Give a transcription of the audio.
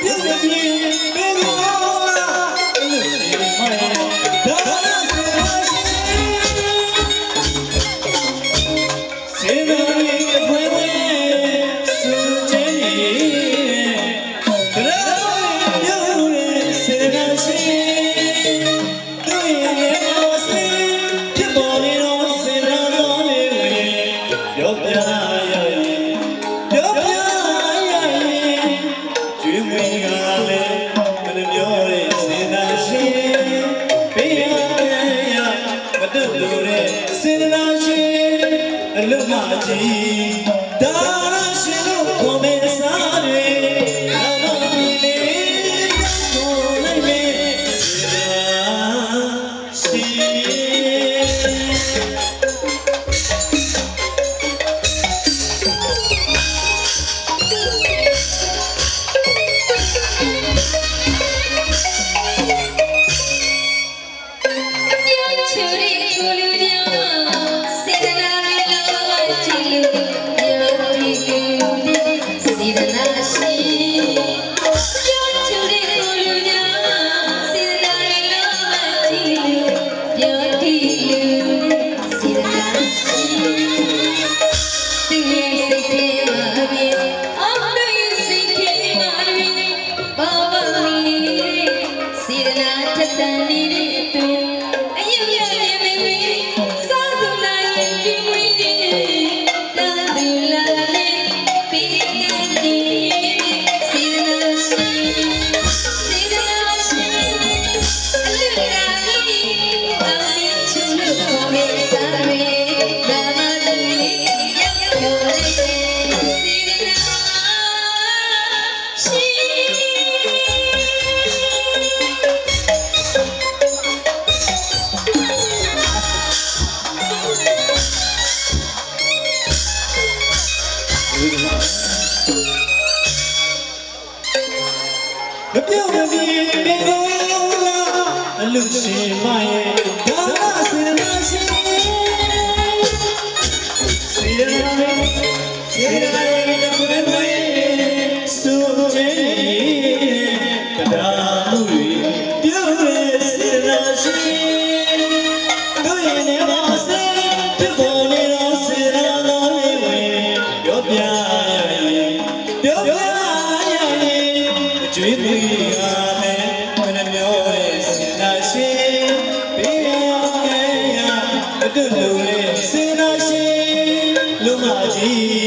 to the Thank you. မပြောင်းမပြေပြေလားအလူရှင်မရဲ့ဒါကစေတနာရှင်စေတနာစေတနာ की